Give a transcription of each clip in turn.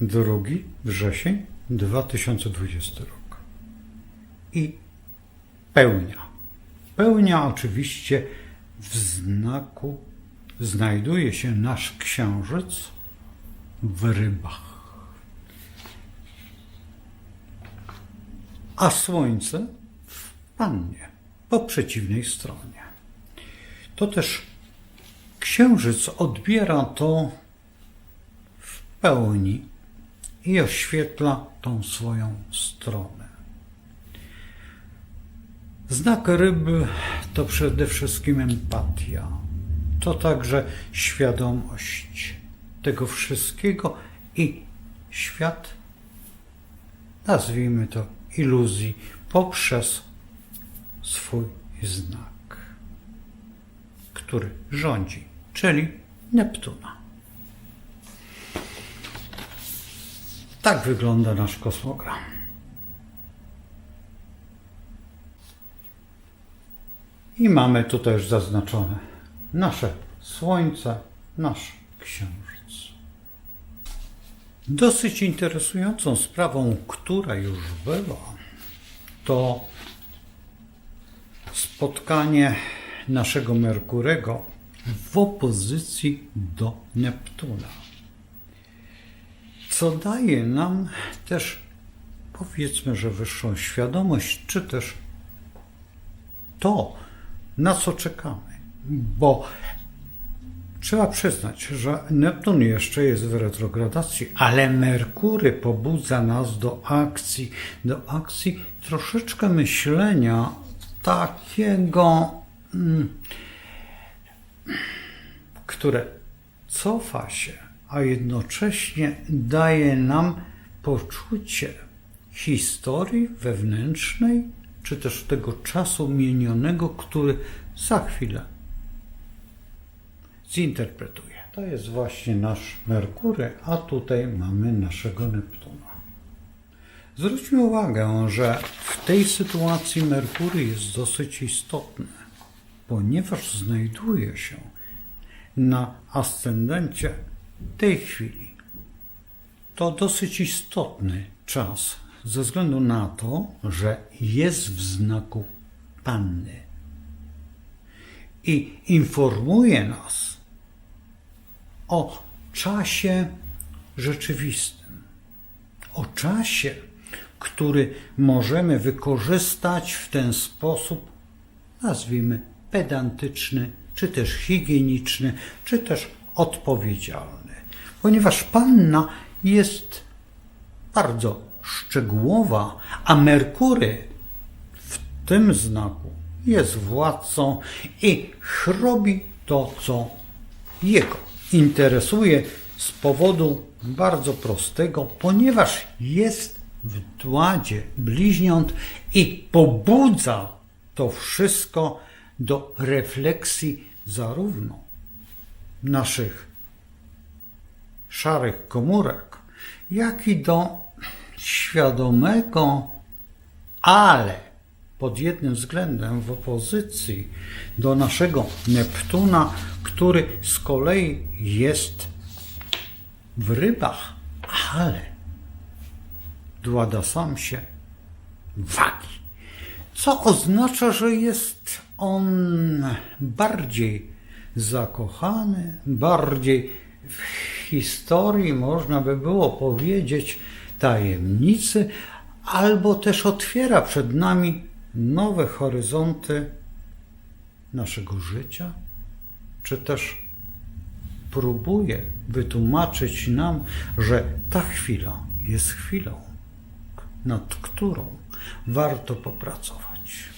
2 wrzesień 2020 rok. I pełnia. Pełnia oczywiście w znaku znajduje się nasz księżyc w rybach. A słońce w pannie po przeciwnej stronie. To też księżyc odbiera to w pełni i oświetla tą swoją stronę. Znak ryby to przede wszystkim empatia. To także świadomość tego wszystkiego i świat, nazwijmy to iluzji, poprzez swój znak, który rządzi, czyli Neptuna. Tak wygląda nasz kosmogram. I mamy tu też zaznaczone nasze Słońce, nasz Księżyc. Dosyć interesującą sprawą, która już była, to spotkanie naszego Merkurego w opozycji do Neptuna. Co daje nam też, powiedzmy, że wyższą świadomość, czy też to, na co czekamy. Bo trzeba przyznać, że Neptun jeszcze jest w retrogradacji, ale Merkury pobudza nas do akcji, do akcji troszeczkę myślenia takiego, mm, które cofa się, a jednocześnie daje nam poczucie historii wewnętrznej, czy też tego czasu minionego, który za chwilę zinterpretuje. To jest właśnie nasz Merkury, a tutaj mamy naszego Neptuna. Zwróćmy uwagę, że w tej sytuacji Merkury jest dosyć istotny, ponieważ znajduje się na ascendencie tej chwili. To dosyć istotny czas ze względu na to, że jest w znaku panny i informuje nas o czasie rzeczywistym, o czasie, który możemy wykorzystać w ten sposób, nazwijmy pedantyczny, czy też higieniczny, czy też odpowiedzialny. Ponieważ panna jest bardzo szczegółowa, a Merkury w tym znaku jest władcą i robi to, co jego interesuje z powodu bardzo prostego, ponieważ jest w dładzie bliźniąt i pobudza to wszystko do refleksji zarówno naszych szarych komórek, jak i do świadomego, ale pod jednym względem w opozycji do naszego Neptuna, który z kolei jest w rybach, ale dłada sam się wagi. Co oznacza, że jest on bardziej zakochany, bardziej w historii, można by było powiedzieć, tajemnicy, albo też otwiera przed nami nowe horyzonty naszego życia, czy też próbuje wytłumaczyć nam, że ta chwila jest chwilą, nad którą warto popracować.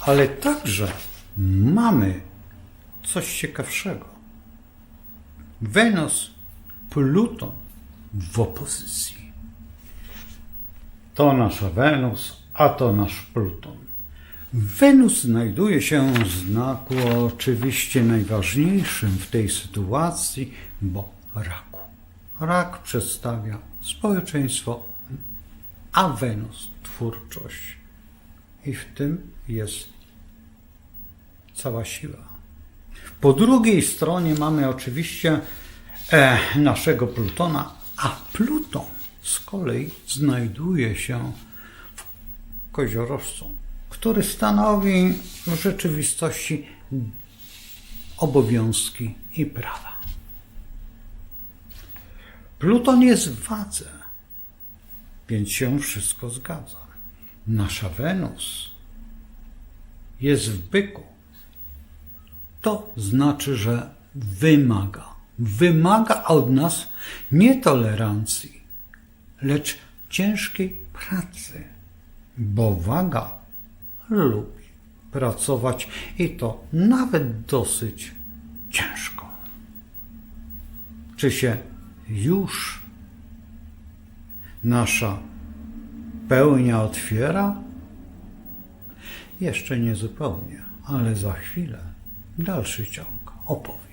Ale także mamy coś ciekawszego. Wenus, Pluton w opozycji. To nasza Wenus, a to nasz Pluton. Wenus znajduje się w znaku oczywiście najważniejszym w tej sytuacji, bo raku. Rak przedstawia społeczeństwo, a Wenus twórczość. I w tym jest cała siła. Po drugiej stronie mamy oczywiście e, naszego Plutona, A Pluton z kolei znajduje się w koziorożcu, który stanowi w rzeczywistości obowiązki i prawa. Pluton jest w wadze, więc się wszystko zgadza. Nasza Wenus jest w byku. To znaczy, że wymaga. Wymaga od nas nie tolerancji, lecz ciężkiej pracy, bo waga lubi pracować i to nawet dosyć ciężko. Czy się już nasza pełnia otwiera? Jeszcze nie zupełnie, ale za chwilę dalszy ciąg opowiem.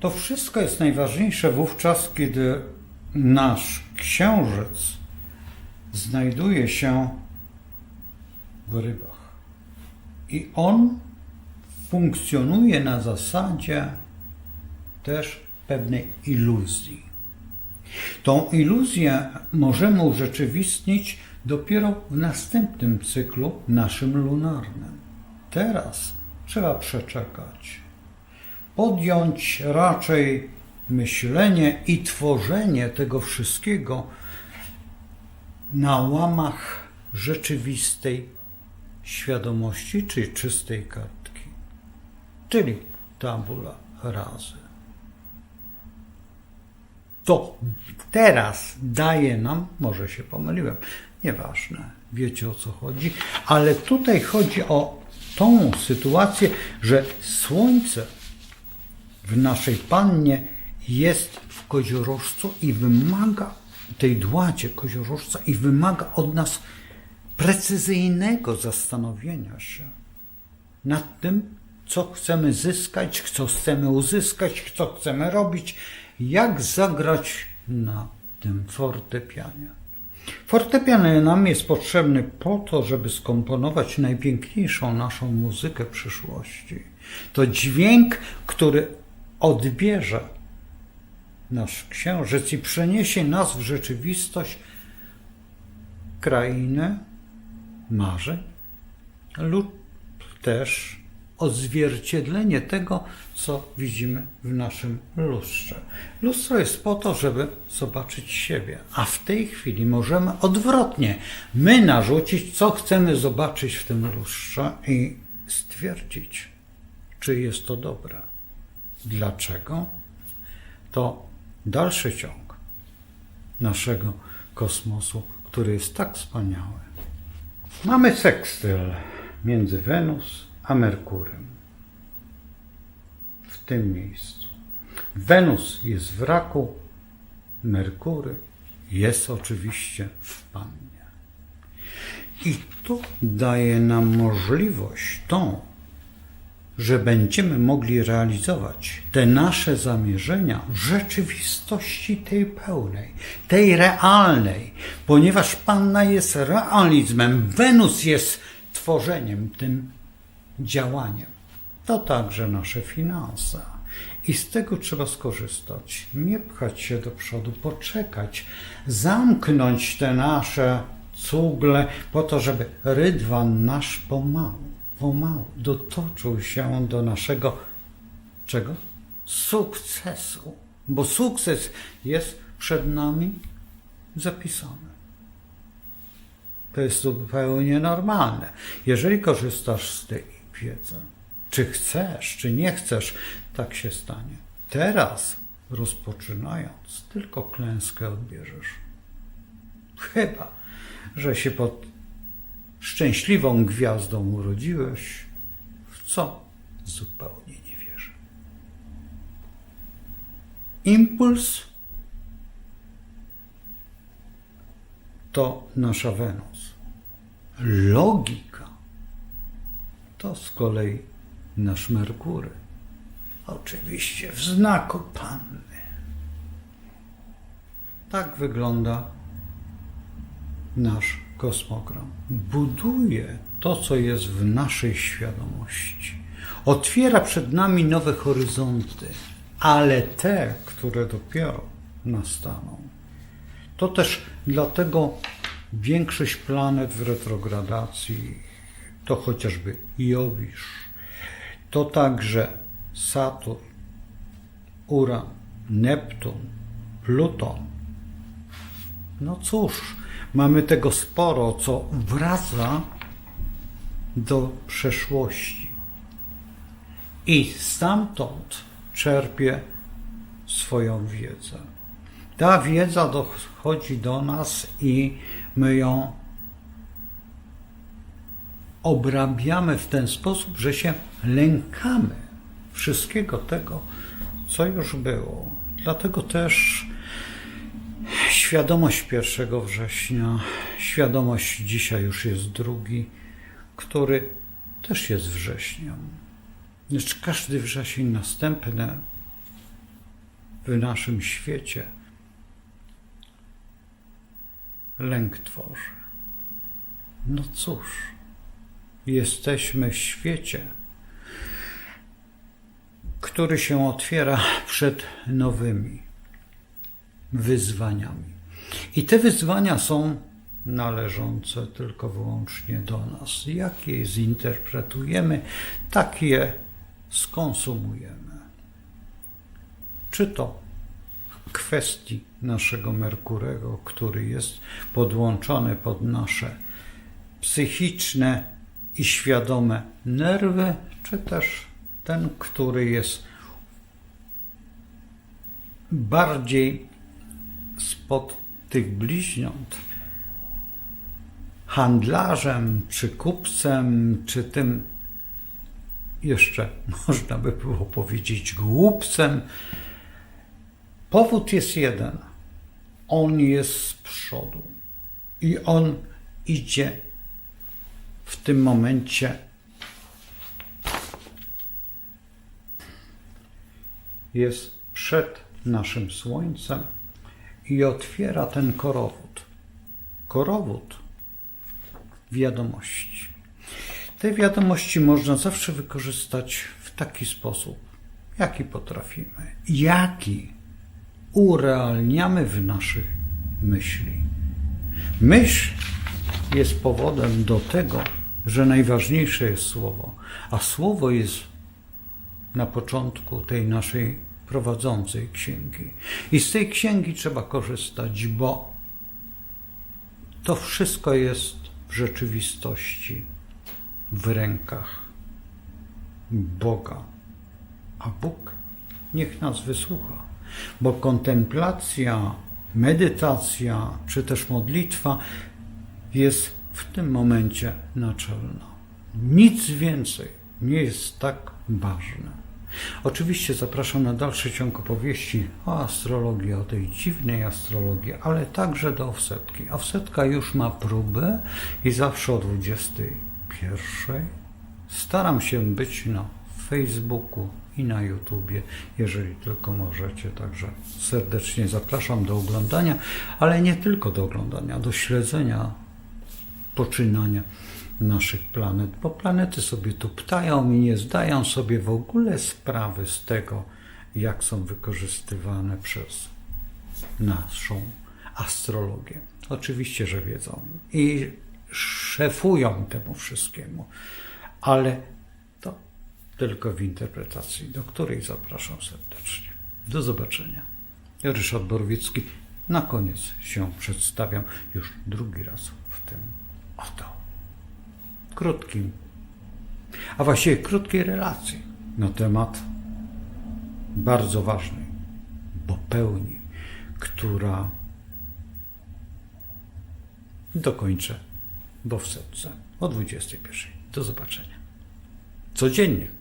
To wszystko jest najważniejsze wówczas, kiedy nasz księżyc znajduje się w rybach. I on funkcjonuje na zasadzie też pewnej iluzji. Tą iluzję możemy urzeczywistnić dopiero w następnym cyklu naszym lunarnym. Teraz trzeba przeczekać. Podjąć raczej myślenie i tworzenie tego wszystkiego na łamach rzeczywistej świadomości, czy czystej kartki, czyli tabula razy. To teraz daje nam, może się pomyliłem, nieważne, wiecie o co chodzi, ale tutaj chodzi o tą sytuację, że Słońce w naszej pannie jest w koziorożcu i wymaga tej dładzie koziorożca i wymaga od nas precyzyjnego zastanowienia się nad tym, co chcemy zyskać, co chcemy uzyskać, co chcemy robić, jak zagrać na tym fortepianie. Fortepian nam jest potrzebny po to, żeby skomponować najpiękniejszą naszą muzykę przyszłości. To dźwięk, który odbierze nasz księżyc i przeniesie nas w rzeczywistość krainy marzeń lub też odzwierciedlenie tego, co widzimy w naszym lustrze. Lustro jest po to, żeby zobaczyć siebie, a w tej chwili możemy odwrotnie my narzucić, co chcemy zobaczyć w tym lustrze i stwierdzić, czy jest to dobre. Dlaczego? To dalszy ciąg naszego kosmosu, który jest tak wspaniały. Mamy sekstyl między Wenus a Merkurem. W tym miejscu. Wenus jest w raku, Merkury jest oczywiście w pannie. I to daje nam możliwość tą, że będziemy mogli realizować te nasze zamierzenia w rzeczywistości tej pełnej, tej realnej, ponieważ Panna jest realizmem, Wenus jest tworzeniem, tym działaniem. To także nasze finanse. I z tego trzeba skorzystać. Nie pchać się do przodu, poczekać, zamknąć te nasze cugle po to, żeby rydwan nasz pomału, pomału dotoczył się do naszego czego? Sukcesu. Bo sukces jest przed nami zapisany. To jest zupełnie normalne. Jeżeli korzystasz z tej wiedzy, czy chcesz, czy nie chcesz, tak się stanie. Teraz, rozpoczynając, tylko klęskę odbierzesz. Chyba, że się pod szczęśliwą gwiazdą urodziłeś, w co zupełnie nie wierzę. Impuls to nasza Wenus. Logika to z kolei nasz Merkury. Oczywiście w znaku Panny. Tak wygląda nasz kosmogram. Buduje to, co jest w naszej świadomości. Otwiera przed nami nowe horyzonty, ale te, które dopiero nastaną. To też dlatego większość planet w retrogradacji to chociażby Jowisz, to także Saturn, Uran, Neptun, Pluton. No cóż, mamy tego sporo, co wraca do przeszłości. I stamtąd czerpie swoją wiedzę. Ta wiedza dochodzi do nas i my ją obrabiamy w ten sposób, że się lękamy wszystkiego tego, co już było. Dlatego też świadomość 1 września, świadomość dzisiaj już jest drugi, który też jest wrześniem. Lecz każdy wrzesień następny w naszym świecie lęk tworzy. No cóż, jesteśmy w świecie, który się otwiera przed nowymi wyzwaniami. I te wyzwania są należące tylko wyłącznie do nas. Jak je zinterpretujemy, tak je skonsumujemy. Czy to kwestii naszego Merkurego, który jest podłączony pod nasze psychiczne i świadome nerwy, czy też ten, który jest bardziej spod tych bliźniąt, handlarzem, czy kupcem, czy tym jeszcze można by było powiedzieć głupcem. Powód jest jeden. On jest z przodu i on idzie w tym momencie. Jest przed naszym Słońcem i otwiera ten korowód. Korowód wiadomości. Te wiadomości można zawsze wykorzystać w taki sposób, jaki potrafimy, jaki urealniamy w naszych myśli. Myśl jest powodem do tego, że najważniejsze jest słowo, a słowo jest na początku tej naszej prowadzącej księgi. I z tej księgi trzeba korzystać, bo to wszystko jest w rzeczywistości w rękach Boga. A Bóg niech nas wysłucha, bo kontemplacja, medytacja czy też modlitwa jest w tym momencie naczelna. Nic więcej nie jest tak ważne. Oczywiście zapraszam na dalszy ciąg opowieści o astrologii, o tej dziwnej astrologii, ale także do offsetki. Offsetka już ma próbę i zawsze o 21. Staram się być na Facebooku i na YouTubie, jeżeli tylko możecie. Także serdecznie zapraszam do oglądania, ale nie tylko do oglądania, do śledzenia poczynania naszych planet, bo planety sobie tu ptają i nie zdają sobie w ogóle sprawy z tego, jak są wykorzystywane przez naszą astrologię. Oczywiście, że wiedzą i szefują temu wszystkiemu, ale to tylko w interpretacji, do której zapraszam serdecznie. Do zobaczenia. Ryszard Borwicki. Na koniec się przedstawiam już drugi raz w tym oto krótkim, a właściwie krótkiej relacji na temat bardzo ważnej, bo pełni, która dokończę, bo w setce o 21. Do zobaczenia. Codziennie